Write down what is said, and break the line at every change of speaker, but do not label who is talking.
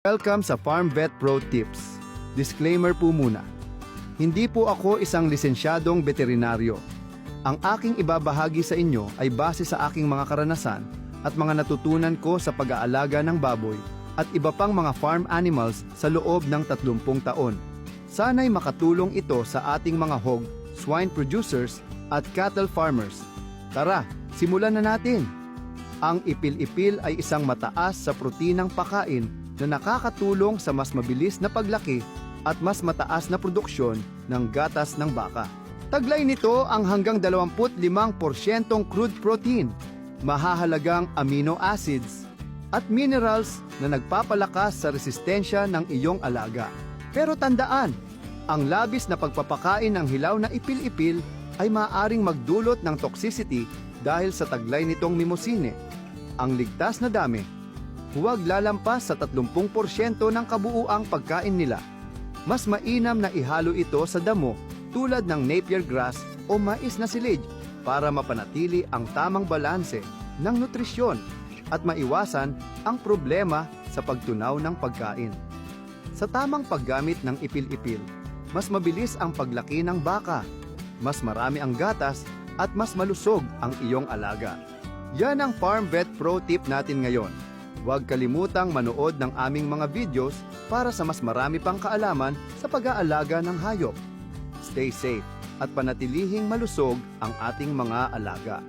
Welcome sa Farm Vet Pro Tips. Disclaimer po muna. Hindi po ako isang lisensyadong veterinaryo. Ang aking ibabahagi sa inyo ay base sa aking mga karanasan at mga natutunan ko sa pag-aalaga ng baboy at iba pang mga farm animals sa loob ng 30 taon. Sana'y makatulong ito sa ating mga hog, swine producers at cattle farmers. Tara, simulan na natin! Ang ipil-ipil ay isang mataas sa proteinang pakain na nakakatulong sa mas mabilis na paglaki at mas mataas na produksyon ng gatas ng baka. Taglay nito ang hanggang 25% crude protein, mahahalagang amino acids, at minerals na nagpapalakas sa resistensya ng iyong alaga. Pero tandaan, ang labis na pagpapakain ng hilaw na ipil-ipil ay maaaring magdulot ng toxicity dahil sa taglay nitong mimosine. Ang ligtas na dami, huwag lalampas sa 30% ng kabuuang pagkain nila. Mas mainam na ihalo ito sa damo tulad ng napier grass o mais na silage para mapanatili ang tamang balanse ng nutrisyon at maiwasan ang problema sa pagtunaw ng pagkain. Sa tamang paggamit ng ipil-ipil, mas mabilis ang paglaki ng baka, mas marami ang gatas at mas malusog ang iyong alaga. Yan ang Farm Vet Pro tip natin ngayon. Huwag kalimutang manood ng aming mga videos para sa mas marami pang kaalaman sa pag-aalaga ng hayop. Stay safe at panatilihing malusog ang ating mga alaga.